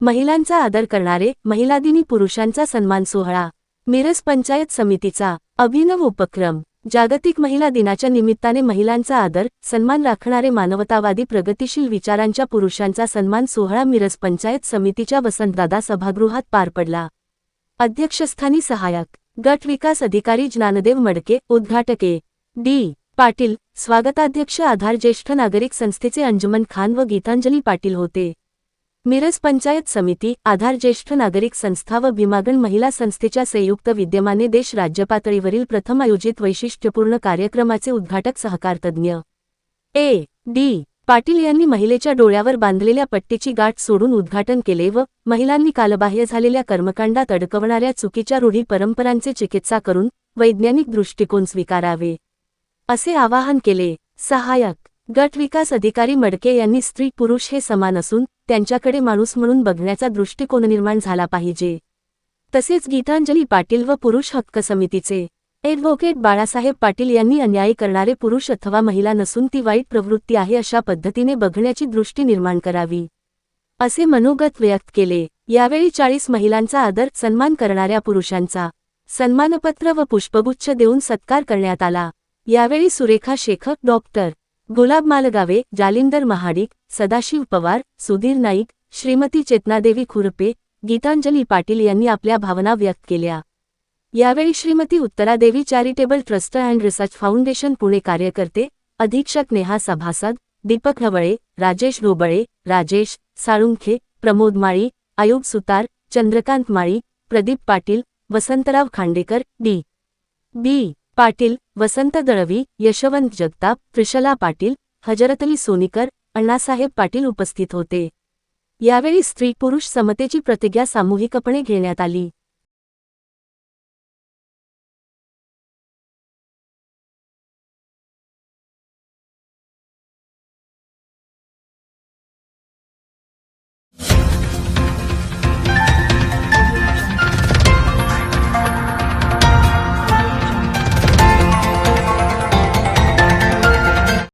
महिलांचा आदर करणारे महिला दिनी पुरुषांचा सन्मान सोहळा. मिरज पंचायत समितीचा अभिनव उपक्रम. जागतिक महिला दिनाच्या निमित्ताने महिलांचा आदर सन्मान राखणारे मानवतावादी प्रगतिशील विचारांच्या पुरुषांचा सन्मान सोहळा मिरज पंचायत समितीच्या वसंतदादा सभागृहात पार पडला. अध्यक्षस्थानी सहाय्यक गट विकास अधिकारी ज्ञानदेव मडके उद्घाटके. डी. पाटील स्वागताध्यक्ष आधार ज्येष्ठ नागरिक संस्थेचे अंजुमन खान व गीतांजली पाटील होते. मिरज पंचायत समिती आधार ज्येष्ठ नागरिक संस्था व भीमागण महिला संस्थेच्या संयुक्त विद्यमाने देश राज्यपातळीवरील प्रथम आयोजित वैशिष्ट्यपूर्ण कार्यक्रमाचे उद्घाटक सहकारतज्ञ ए. डी. पाटील यांनी महिलेच्या डोळ्यावर बांधलेल्या पट्टीची गाठ सोडून उद्घाटन केले व महिलांनी कालबाह्य झालेल्या कर्मकांडात अडकवणाऱ्या चुकीच्या रूढी परंपरांचे चिकित्सा करून वैज्ञानिक दृष्टिकोन स्वीकारावे. असे आवाहन केले. सहाय्यक गट विकास अधिकारी मडके यांनी स्त्री पुरुष हे समान असून त्यांच्याकडे माणूस म्हणून बघण्याचा दृष्टिकोन निर्माण झाला पाहिजे. तसेच गीतांजली पाटील व पुरुष हक्क समितीचे ॲडव्होकेट बाळासाहेब पाटील यांनी अन्याय करणारे पुरुष अथवा महिला नसून ती वाईट प्रवृत्ती आहे अशा पद्धतीने बघण्याची दृष्टी निर्माण करावी. असे मनोगत व्यक्त केले. यावेळी चाळीस महिलांचा आदर सन्मान करणाऱ्या पुरुषांचा सन्मानपत्र व पुष्पगुच्छ देऊन सत्कार करण्यात आला. यावेळी सुरेखा शेखक डॉक्टर गुलाब मालगावे जालिंदर महाडिक सदाशिव पवार सुधीर नाईक श्रीमती चेतनादेवी खुरपे गीतांजली पाटील यांनी आपल्या भावना व्यक्त केल्या. यावेळी Shrimati Uttaradevi charitable trust and research foundation Pune कार्यकर्ते अधीक्षक नेहा सभासद दीपक ढवळे राजेश ढोबळे राजेश साळुंखे प्रमोद माळी आयोग सुतार चंद्रकांत माळी प्रदीप पाटील वसंतराव खांडेकर डी. बी. पाटील वसंत दळवी यशवंत जगताप त्रिशला पाटील हजरतली सोनीकर अण्णासाहेब पाटील उपस्थित होते. यावेळी स्त्री पुरुष समतेची प्रतिज्ञा सामूहिकपणे घेण्यात आली.